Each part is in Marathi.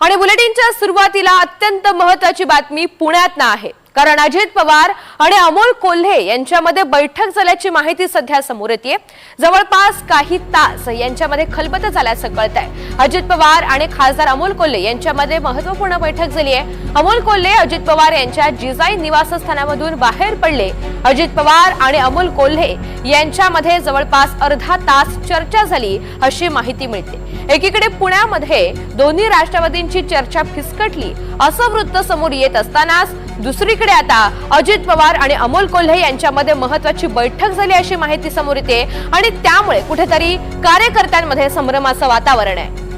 आणि बुलेटिनच्या सुरुवातीला अत्यंत महत्वाची बातमी पुण्यातनं आहे. कारण अजित पवार आणि अमोल कोल्हे यांच्यामध्ये बैठक झाल्याची माहिती सध्या समोर येते जवळपास काही तास यांच्यामध्ये खलबत झाल्याचं कळत आहे अजित पवार आणि खासदार अमोल कोल्हे यांच्यामध्ये महत्त्वपूर्ण बैठक झाली आहे. अमोल कोल्हे अजित पवार यांच्या जिजाई निवासस्थानामधून बाहेर पडले. अजित पवार आणि अमोल कोल्हे यांच्यामध्ये जवळपास अर्धा तास चर्चा झाली अशी माहिती मिळते. एकीकडे पुण्यामध्ये दोन्ही राष्ट्रवादींची चर्चा फिसकटली असं वृत्त समोर येत असतानाच दुसरीकडे आता अजित पवार आणि अमोल कोल्हे यांच्यामध्ये महत्वाची बैठक झाली अशी माहिती समोर येते. आणि त्यामुळे कुठेतरी कार्यकर्त्यांमध्ये संभ्रमाचं वातावरण आहे.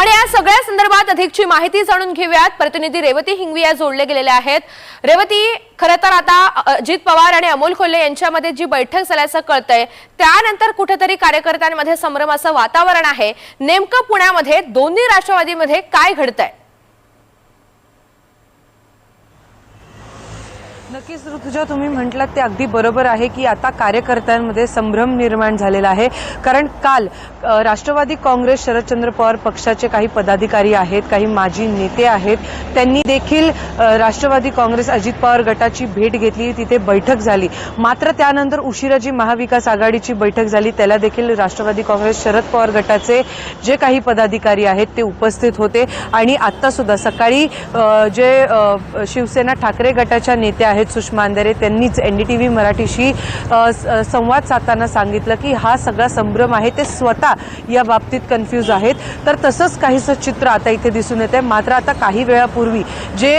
आणि या सगळ्या संदर्भात अधिकची माहिती जाणून घेऊयात. प्रतिनिधी रेवती हिंगविया जोडले गेलेल्या आहेत. रेवती खरं तर आता अजित पवार आणि अमोल खोले यांच्यामध्ये जी बैठक झाल्याचं कळतंय त्यानंतर कुठेतरी कार्यकर्त्यांमध्ये संभ्रमाचं वातावरण आहे. नेमकं पुण्यामध्ये दोन्ही राष्ट्रवादीमध्ये काय घडतंय? नक्कीच ऋतुजा तुम्ही म्हटलात ते अगदी बरोबर आहे की आता कार्यकर्त्यांमध्ये संभ्रम निर्माण झालेला आहे. कारण काल राष्ट्रवादी काँग्रेस शरदचंद्र पवार पक्षाचे काही पदाधिकारी आहेत काही माजी नेते आहेत. त्यांनी देखील राष्ट्रवादी काँग्रेस अजित पवार गटाची भेट घेतली. तिथे बैठक झाली. मात्र त्यानंतर उशिरा जी महाविकास आघाडीची बैठक झाली. त्याला देखील राष्ट्रवादी काँग्रेस शरद पवार गटाचे जे काही पदाधिकारी आहेत ते उपस्थित होते. आणि आत्ता सुद्धा सकाळी जे शिवसेना ठाकरे गटाच्या नेत्या आहेत सुषमा अंधारे त्यांनीच एनडीटीव्ही मराठीशी टी व्ही मराठीशी संवाद साधताना सांगितलं की हा सगळा संभ्रम आहे ते स्वतः या बाबतीत कन्फ्यूज आहेत. तर तसंच काहीसं चित्र आता इथे दिसून येत आहे मात्र आता काही वेळापूर्वी जे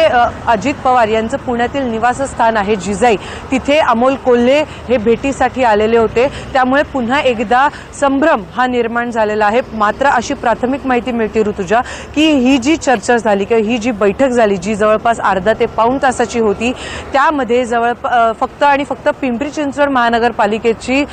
अजित पवार यांचं पुण्यातील निवासस्थान आहे जिजाई तिथे अमोल कोल्हे हे भेटीसाठी आलेले होते. त्यामुळे पुन्हा एकदा संभ्रम हा निर्माण झालेला आहे. मात्र अशी प्राथमिक माहिती मिळते ऋतुजा की ही जी चर्चा झाली किंवा ही जी बैठक झाली जी जवळपास अर्धा ते पाऊण तासाची होती त्यामध्ये जवळ फक्त आणि फक्त पिंपरी चिंचवड महानगरपालिकेची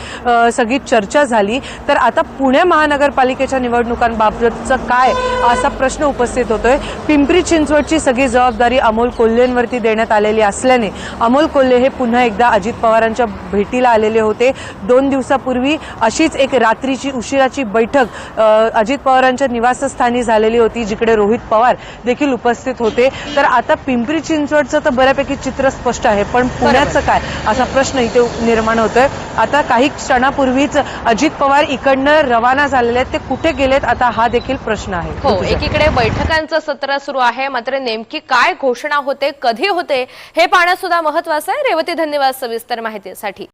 सगळी चर्चा झाली. तर आता पुणे महानगरपालिकेच्या निवडणुकांबाबतचं काय असा प्रश्न उपस्थित होतोय. पिंपरी चिंचवडची सगळी जबाबदारी अमोल कोल्हेंवरती देण्यात आलेली असल्याने अमोल कोल्हे हे पुन्हा एकदा अजित पवारांच्या भेटीला आलेले होते. दोन दिवसापूर्वी अशीच एक रात्रीची उशिराची बैठक अजित पवारांच्या निवासस्थानी झालेली होती जिकडे रोहित पवार देखील उपस्थित होते. तर आता पिंपरी चिंचवडचं तर बऱ्यापैकी चित्र स्पष्ट आहे. पण पुण्याचं काय? असा प्रश्न इथे निर्माण होतोय. आता काही क्षणापूर्वीच अजित पवार इकडनं रवाना झालेले आहेत. ते कुठे गेलेत? आता हा देखील प्रश्न आहे. हो. एकीकडे बैठकांचं सत्र सुरू आहे. मात्र नेमकी काय घोषणा होते कधी होते हे पाहणं सुद्धा महत्वाचं आहे. रेवती धन्यवाद सविस्तर माहितीसाठी.